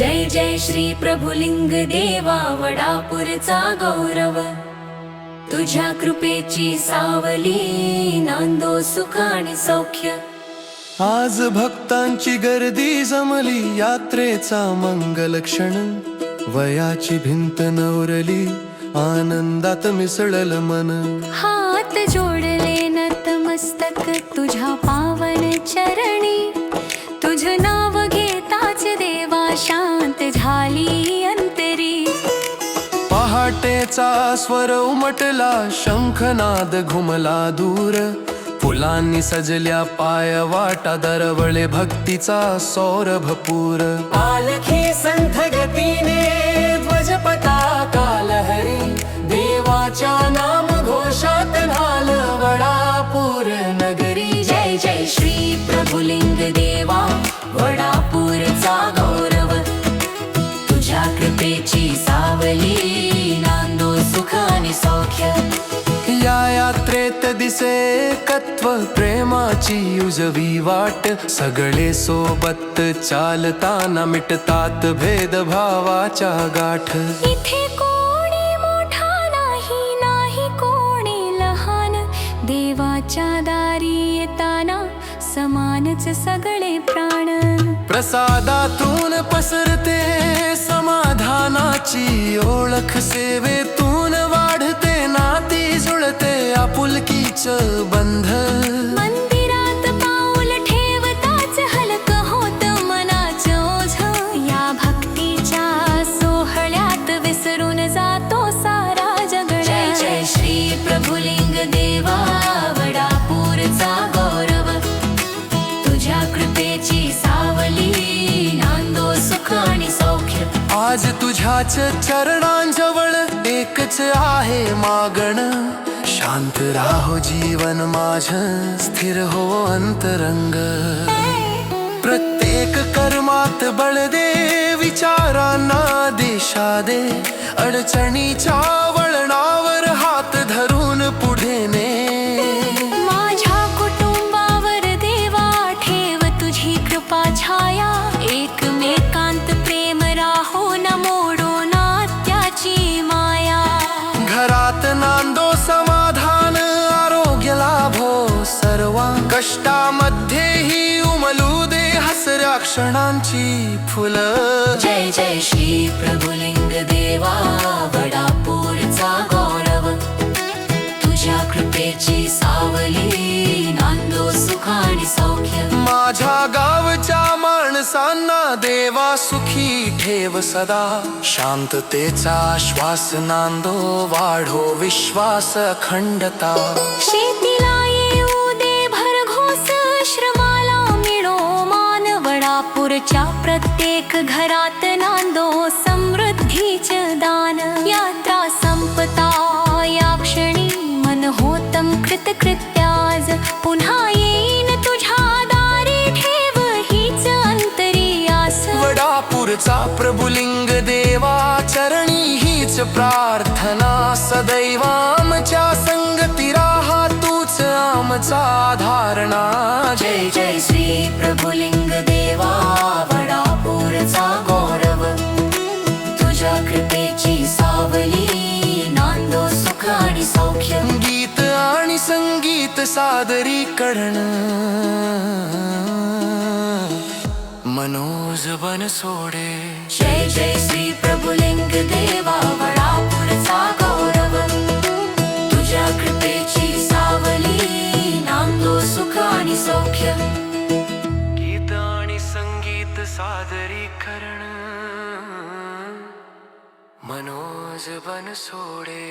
जय जय श्री प्रभुलिंग देवा वडापूरचा गौरव. तुझ्या कृपेची सावली नांदो सुख आणि सौख्य. आज भक्तांची गर्दी जमली यात्रेचा मंगल क्षण वयाची भिंत नवरली आनंदात मिसळल मन. हात जोडले नतमस्तक तुझ्या पावन पहाटेचा स्वर उमटला शंखनाद घुमला दूर. फुलांनी सजल्या पाय वाटा दरवळे भक्तीचा सौरभ पूर पालखी संथ गतीने ध्वज पताका देवाच्या यात्रेत दिसे एकत्व प्रेमाची उजवी वाट. सगळे सोबत चालताना मिटतात भेदभावाच्या गाठ. इथे कोणी मोठा नाही नाही कोणी लहान. देवाच्या दारी येताना समानच सगळे प्राण. प्रसादातून पसरते समाधानाची ओळख सेवेतून आपुलकीच बंध. मंदिरात पाऊल ठेवताच हलक होत मनाचं ओझ. या भक्तीच्या सोहळ्यात विसरून जातो सारा जग जय जय श्री प्रभुलिंग देवा वडापूरचा गौरव. तुझ्या कृपेची सावली नांदो सुख आणि सौख्य. आज तुझ्याच चरणांजवळ एकच आहे मागण. शांत राहो जीवन माझ स्थिर हो अंतरंग. प्रत्येक कर्मात बळ दे विचारांना दिशा दे. अडचणीच्या वळणावर हात धरून पुढे ने. माझ्या कुटुंबावर देवा ठेव तुझी कृपा छाया. एक क्षणांची फुलं. जय जय श्री प्रभुलिंग देवा वडापूरचा गौरव. तुझ्या कृपेची सावली नांदो सुख आणि सौख्य. माझ्या गावच्या माणसांना देवा सुखी ठेव सदा. शांततेचा श्वास नांदो वाढो विश्वास अखंडता वडापूरच्या प्रत्येक घरात नांदो समृद्धीच दान. यात्रा संपता या क्षणी मन होतम कृतकृत्याज. पुन्हा येईन तुझ्या दारी ठेव हीच अंतरी आस वडापूरचा प्रभुलिंग देवा चरणी हीच प्रार्थना. सदैव आमच्या संगती राहा तूच आमचा धारणा. जय जय श्री प्रभुलिंग सौख्य गीत आणि संगीत सादरीकरण. मनोज बन सोडे. जय जय श्री प्रभुलिंग देवा वडापूरचा गौरव. तुझ्या कृपेची सावली नांदो सुख आणि सौख्य. गीत आणि संगीत सादरीकरण. मनोज बन सोडे.